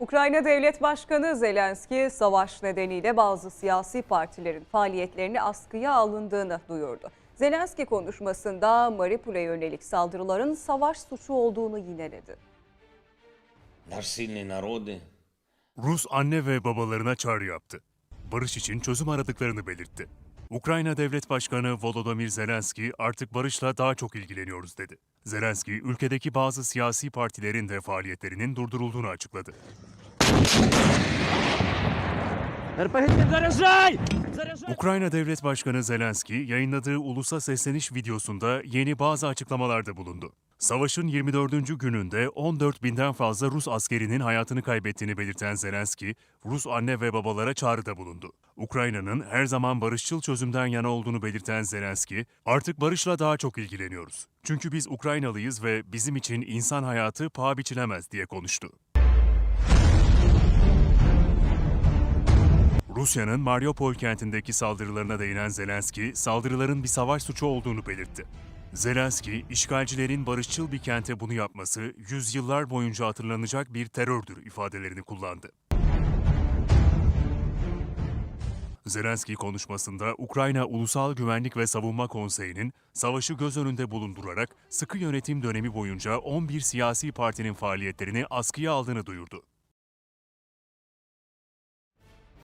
Ukrayna Devlet Başkanı Zelenski savaş nedeniyle bazı siyasi partilerin faaliyetlerini askıya alındığını duyurdu. Zelenski konuşmasında Mariupol'e yönelik saldırıların savaş suçu olduğunu yineledi. Rus anne ve babalarına çağrı yaptı. Barış için çözüm aradıklarını belirtti. Ukrayna Devlet Başkanı Volodymyr Zelenski artık barışla daha çok ilgileniyoruz dedi. Zelenski ülkedeki bazı siyasi partilerin de faaliyetlerinin durdurulduğunu açıkladı. Ukrayna Devlet Başkanı Zelenski yayınladığı ulusa sesleniş videosunda yeni bazı açıklamalarda bulundu. Savaşın 24. gününde 14 binden fazla Rus askerinin hayatını kaybettiğini belirten Zelenski, Rus anne ve babalara çağrıda bulundu. Ukrayna'nın her zaman barışçıl çözümden yana olduğunu belirten Zelenski, artık barışla daha çok ilgileniyoruz. Çünkü biz Ukraynalıyız ve bizim için insan hayatı paha biçilemez diye konuştu. Rusya'nın Mariupol kentindeki saldırılarına değinen Zelenski, saldırıların bir savaş suçu olduğunu belirtti. Zelenski, işgalcilerin barışçıl bir kente bunu yapması yüzyıllar boyunca hatırlanacak bir terördür ifadelerini kullandı. Zelenski konuşmasında Ukrayna Ulusal Güvenlik ve Savunma Konseyi'nin savaşı göz önünde bulundurarak sıkı yönetim dönemi boyunca 11 siyasi partinin faaliyetlerini askıya aldığını duyurdu.